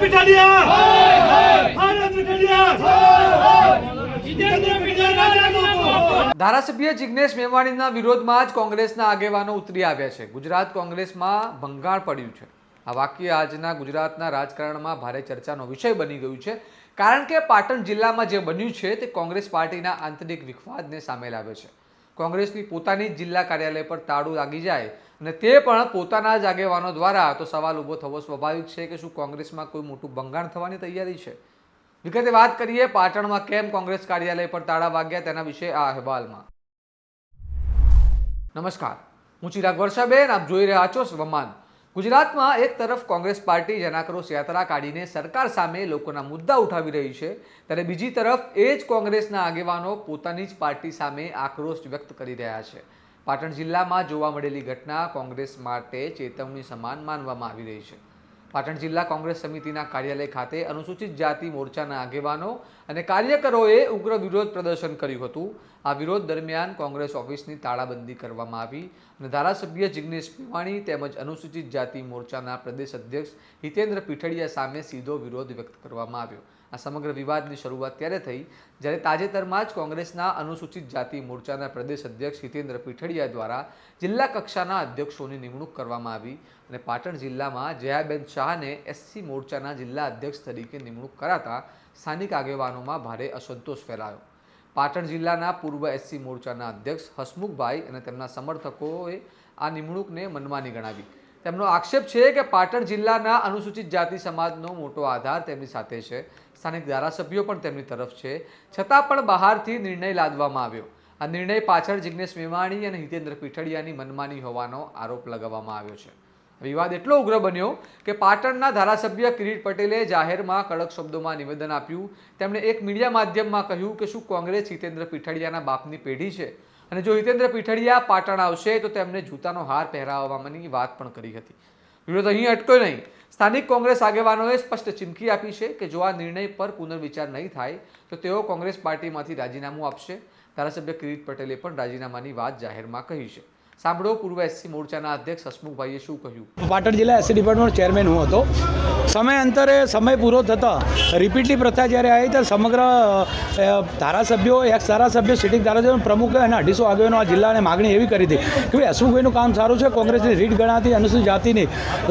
પીઠાડિયા ભારત પીઠાડિયા જીતેન્દ્ર પીઠાડિયા ધારાસભ્ય જિગ્નેશ મેવાણીના વિરોધમાં જ કોંગ્રેસના આગેવાનો ઉતરી આવ્યા છે. ગુજરાત કોંગ્રેસમાં ભંગાણ પડ્યું છે. આ વાક્ય આજના ગુજરાતના રાજકારણમાં ભારે ચર્ચાનો વિષય બની ગયું છે. કારણ કે પાટણ જિલ્લામાં જે બન્યું છે તે કોંગ્રેસ પાર્ટીના આંતરિક વિખવાદને સામે લાવ્યો છે. કોંગ્રેસની પોતાની જ જિલ્લા કાર્યાલય પર તાળું લાગી જાય અને તે પણ પોતાના જ આગેવાનો દ્વારા, તો સવાલ ઊભો થવો સ્વાભાવિક છે કે શું કોંગ્રેસમાં કોઈ મોટું ભંગાણ થવાની તૈયારી છે? વિગતે વાત કરીએ, પાટણમાં કેમ કોંગ્રેસ કાર્યાલય પર તાળા વાગ્યા તેના વિશે આ અહેવાલમાં. નમસ્કાર, હું ચિરાગ વર્ષાબેન, આપ જોઈ રહ્યા છો સ્વમાન. ગુજરાતમાં એક તરફ કોંગ્રેસ પાર્ટી જનાક્રોશ યાત્રા કાઢીને સરકાર સામે લોકોના મુદ્દા ઉઠાવી રહી છે, ત્યારે બીજી તરફ એ જ કોંગ્રેસના આગેવાનો પોતાની જ પાર્ટી સામે આક્રોશ વ્યક્ત કરી રહ્યા છે. પાટણ જિલ્લામાં જોવા મળેલી ઘટના કોંગ્રેસ માટે ચેતવણી સમાન માનવામાં આવી રહી છે. પાટણ જિલ્લા કોંગ્રેસ સમિતિના કાર્યાલય ખાતે અનુસૂચિત જાતિ મોરચાના આગેવાનો અને કાર્યકરોએ ઉગ્ર વિરોધ પ્રદર્શન કર્યું હતું. આ વિરોધ દરમિયાન કોંગ્રેસ ઓફિસની તાળાબંધી કરવામાં આવી અને ધારાસભ્ય જિગ્નેશ મેવાણી તેમજ અનુસૂચિત જાતિ મોરચાના પ્રદેશ અધ્યક્ષ હિતેન્દ્ર પીઠડિયા સામે સીધો વિરોધ વ્યક્ત કરવામાં આવ્યો. આ સમગ્ર વિવાદની શરૂઆત ત્યારે થઈ, જ્યારે તાજેતરમાં જ કોંગ્રેસના અનુસૂચિત જાતિ મોરચાના પ્રદેશ અધ્યક્ષ હિતેન્દ્ર પીઠડિયા દ્વારા જિલ્લા કક્ષાના અધ્યક્ષોની નિમણૂક કરવામાં આવી અને પાટણ જિલ્લામાં જયાબેન શાહને એસસી મોરચાના જિલ્લા અધ્યક્ષ તરીકે નિમણૂક કરાતા સ્થાનિક આગેવાનોમાં ભારે અસંતોષ ફેલાયો. પાટણ જિલ્લાના પૂર્વ એસસી મોરચાના અધ્યક્ષ હસમુખભાઈ અને તેમના સમર્થકોએ આ નિમણૂકને મનમાની ગણાવી. તેમનો આક્ષેપ છે કે પાટણ જિલ્લાના અનુસૂચિત જાતિ સમાજનો મોટો આધાર તેમની સાથે છે. સ્થાનિક ધારાસભ્યો પણ તેમની તરફ છે. છતાં પણ બહારથી નિર્ણય લાદવામાં આવ્યો. આ નિર્ણય પાછળ જિગ્નેશ મેવાણી અને હિતેન્દ્ર પીઠડિયાની મનમાની હોવાનો આરોપ લગાવવામાં આવ્યો છે. વિવાદ એટલો ઉગ્ર બન્યો કે પાટણના ધારાસભ્ય કિરીટ પટેલે જાહેરમાં કડક શબ્દોમાં નિવેદન આપ્યું. તેમણે એક મીડિયા માધ્યમમાં કહ્યું કે શું કોંગ્રેસ હિતેન્દ્ર પીઠડિયાના બાપની પેઢી છે? અને જો હિતેન્દ્ર પીઠડિયા પાટણ આવશે, તો તેમને જૂતાનો હાર પહેરાવવાની વાત પણ કરી હતી. વિરોધ અહીં અટક્યો નહીં. સ્થાનિક કોંગ્રેસ આગેવાનોએ સ્પષ્ટ ચીમકી આપી છે કે જો આ નિર્ણય પર પુનર્વિચાર નહીં થાય, તો તેઓ કોંગ્રેસ પાર્ટીમાંથી રાજીનામું આપશે. ધારાસભ્ય કિરીટ પટેલે પણ રાજીનામાની વાત જાહેરમાં કહી છે. સાંભળો પૂર્વ એસસી મોરચાના અધ્યક્ષ હસમુખભાઈએ શું કહ્યું? પાટણ જિલ્લા એસસી ડિપાર્ટમેન્ટ ચેરમેન હું હતો. સમય અંતરે સમય પૂરો થતાં રિપીટલી પ્રથા જ્યારે આવી ત્યારે સમગ્ર ધારાસભ્યો એક્સ ધારાસભ્ય, સિટિંગ ધારાસભ્યો પ્રમુખ અને અઢીસો આગેવાનો આ જિલ્લાને માગણી એવી કરી હતી કે ભાઈ, હસમુખભાઈનું કામ સારું છે, કોંગ્રેસની રીટ ગણાતી, અનુસૂચિત જાતિની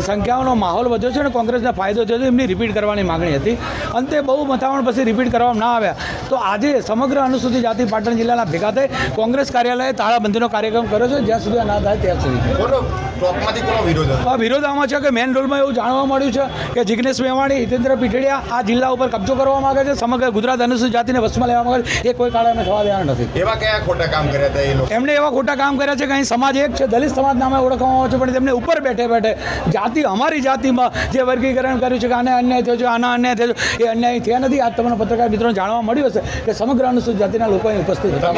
સંખ્યાઓનો માહોલ વધ્યો છે અને કોંગ્રેસને ફાયદો થયો છે, એમની રિપીટ કરવાની માગણી હતી. અંતે બહુ મથામણ પછી રિપીટ કરવામાં ના આવ્યા. તો આજે સમગ્ર અનુસૂચિત જાતિ પાટણ જિલ્લાના ભેગા થઈ કોંગ્રેસ કાર્યાલયે તાળાબંધીનો કાર્યક્રમ કર્યો છે, જ્યાં સુધી આ ના થાય ત્યાં સુધી કોનો ટોપમાંથી કોનો વિરોધ આ વિરોધ આમાં છે કે મેન રોલમાં એવું જાણવા મળ્યું છે કે જિગ્નેશ મેવાણી હિતેન્દ્ર પીઠડિયા આ જિલ્લા ઉપર કબજો કરવા માંગે છે. સમગ્ર ગુજરાત અનુસૂચિત જાતિને વશમાં લેવા માંગે છે. એ કોઈ કાળે અમે થવા દેવાના નથી. એવા કયા ખોટા કામ કર્યા હતા એ લોકો? એમણે એવા ખોટા કામ કર્યા છે કે અહીં સમાજ એક છે દલિત સમાજ નામે ઓળખવામાં આવે છે પણ તેમને ઉપર બેઠે બેઠે જાતિ અમારી જાતિમાં જે વર્ગીકરણ કર્યું છે કે આને અન્યાય થયો છે આના અન્યાય થયો છે એ અન્યાય થયા નથી. આજ તમને પત્રકાર મિત્રો જાણવા મળ્યું હશે કે સમગ્ર અનુસૂચિત જાતિના લોકો અહીં ઉપસ્થિત હતા.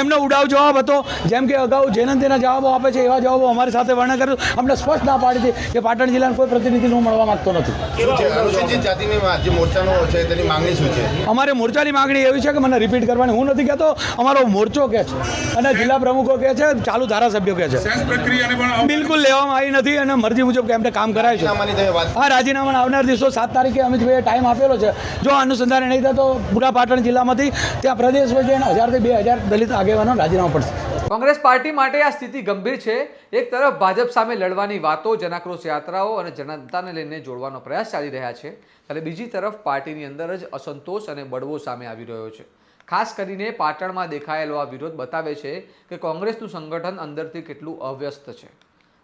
એમને ઉડાવ જવાબ હતો. જેમ કે અગાઉ જયનંતીના જવાબો આપે છે એવા જવાબો અમારી સાથે વર્ણન કર્યું. અમને સ્પષ્ટ ના પાડી હતી કે પાટણ જિલ્લાના કોઈ પ્રતિનિધિ હું મળવા માંગતો નથી. શું છે? અનુસૂચિત જાતિની મા- જે મોરચાનો છે તેની માંગણી શું છે? અમારે મોરચાની માગણી એવી છે કે મને રિપીટ કરવાની હું નથી કહેતો અમારો મોરચો કહે છે અને જિલ્લા પ્રમુખો કહે છે ચાલુ ધારાસભ્યો કહે છે. બિલકુલ લેવામાં આવી નથી અને મરજી મુજબ કે એમને કામ કરાય છે. આ રાજીનામા આવનાર દિવસો સાત તારીખે અમિતભાઈએ ટાઈમ આપેલો છે. જો આ અનુસંધાન નહીં થાય તો પૂરા પાટણ જિલ્લામાંથી ત્યાં પ્રદેશ વચ્ચે હજારથી બે હજાર દલિત આગેવાનો રાજીનામું પડશે. કોંગ્રેસ પાર્ટી માટે આ સ્થિતિ ગંભીર છે. એક તરફ ભાજપ સામે લડવાની વાતો, જનાક્રોશ યાત્રાઓ અને જનતાને લઈને જોડવાનો પ્રયાસ ચાલી રહ્યા છે. ત્યારે બીજી તરફ પાર્ટીની અંદર જ અસંતોષ અને બળવો સામે આવી રહ્યો છે. ખાસ કરીને પાટણમાં દેખાયેલો આ વિરોધ બતાવે છે કે કોંગ્રેસનું સંગઠન અંદરથી કેટલું અવ્યસ્ત છે.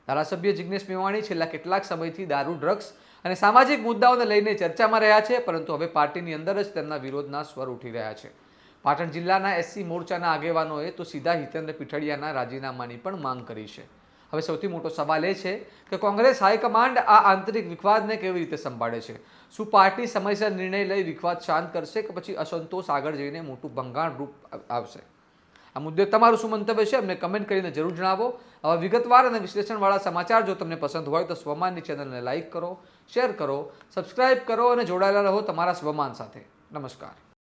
ધારાસભ્ય જિગ્નેશ મેવાણી છેલ્લા કેટલાક સમયથી દારૂ, ડ્રગ્સ અને સામાજિક મુદ્દાઓને લઈને ચર્ચામાં રહ્યા છે, પરંતુ હવે પાર્ટીની અંદર જ તેમના વિરોધના સ્વર ઉઠી રહ્યા છે. પાટણ જિલ્લાના એસસી મોરચાના આગેવાનોએ તો સીધા હિતેન્દ્ર પીઠડિયાના રાજીનામાની પણ માંગ કરી છે. હવે સૌથી મોટો સવાલ એ છે કે કોંગ્રેસ હાઈકમાન્ડ આ આંતરિક વિખવાદને કેવી રીતે સંભાળે છે? શું પાર્ટી સમયસર નિર્ણય લઈ વિખવાદ શાંત કરશે કે પછી અસંતોષ આગળ જઈને મોટું ભંગાણ રૂપ આવશે? આ મુદ્દે તમારું શું મંતવ્ય છે અમને કમેન્ટ કરીને જરૂર જણાવો. આવા વિગતવાર અને વિશ્લેષણવાળા સમાચાર જો તમને પસંદ હોય તો સ્વમાનની ચેનલને લાઇક કરો, શેર કરો, સબસ્ક્રાઇબ કરો અને જોડાયેલા રહો તમારા સ્વમાન સાથે. નમસ્કાર.